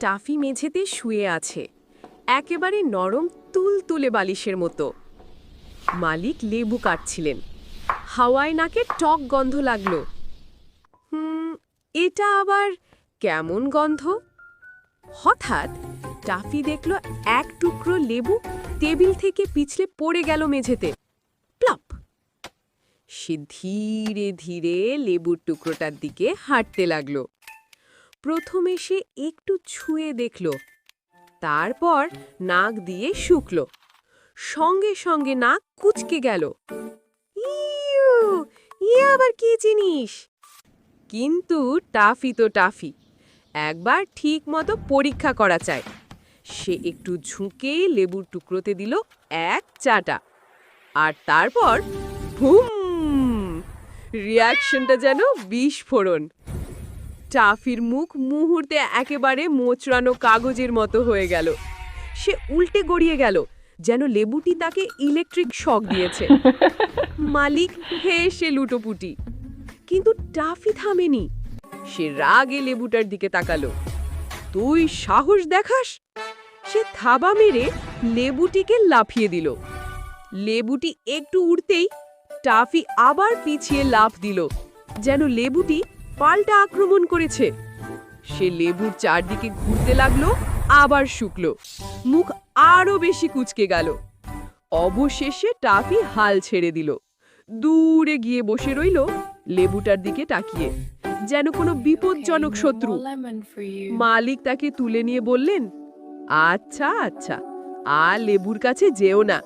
Toffee মেঝেতে শুয়ে আছে। একেবারে নরম তুলতুলে বালিশের মতো। মালিক লেবু কাটছিলেন। হাওয়ায় নাকে টক গন্ধ লাগল। হুম, এটা আবার কেমন গন্ধ? হঠাৎ টাফি দেখল এক টুকরো লেবু টেবিল থেকে পিছলে পড়ে গেল মেঝেতে। প্লপ! সে ধীরে ধীরে লেবুর টুকরোটার দিকে হাঁটতে লাগল। প্রথমে সে একটু ছুঁয়ে দেখল, তারপর নাক দিয়ে শুকল। সঙ্গে সঙ্গে নাক কুচকে গেল। আবার কি জিনিস? কিন্তু টাফি তো টাফি, একবার ঠিক মতো পরীক্ষা করা চায় সে একটু ঝুঁকে লেবুর টুকরোতে দিল এক চাটা আর তারপর হুম রিয়াকশনটা যেন বিস্ফোরণ। টাফির মুখ মুহূর্তে একেবারে মোচড়ানো কাগজের মতো হয়ে গেল। সে উল্টে গড়িয়ে গেল, যেন লেবুটি তাকে ইলেকট্রিক শক দিয়েছে। মালিক হেসে লুটোপুটি। কিন্তু টাফি থামেনি। সে রাগে লেবুটার দিকে তাকালো। তুই সাহস দেখাস? সে থাবা মেরে লেবুটিকে লাফিয়ে দিল। লেবুটি একটু উড়তেই টাফি আবার পিছিয়ে লাফ দিল, যেন লেবুটি পাল্টা আক্রমণ করেছে। সে লেবুর চারদিকে ঘুরতে লাগল আবার শুকলো। মুখ আরও বেশি কুচকে গেল। অবশেষে টাফি হাল ছেড়ে দিল। দূরে গিয়ে বসে রইল লেবুটার দিকে তাকিয়ে। যেন কোনো বিপজ্জনক শত্রু. মালিক তাকে তুলে নিয়ে বললেন আচ্ছা আচ্ছা আর লেবুর কাছে যেও না।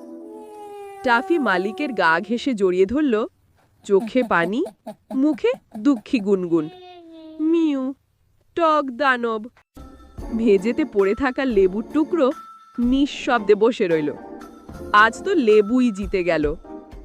টাফি মালিকের গা ঘেঁষে জড়িয়ে ধরল চোখে পানি, মুখে দুঃখী গুনগুন। মিউ, টক দানব। ভেজেতে পড়ে থাকা লেবুর টুকরো নিঃশব্দে বসে রইল। আজ তো লেবুই জিতে গেল।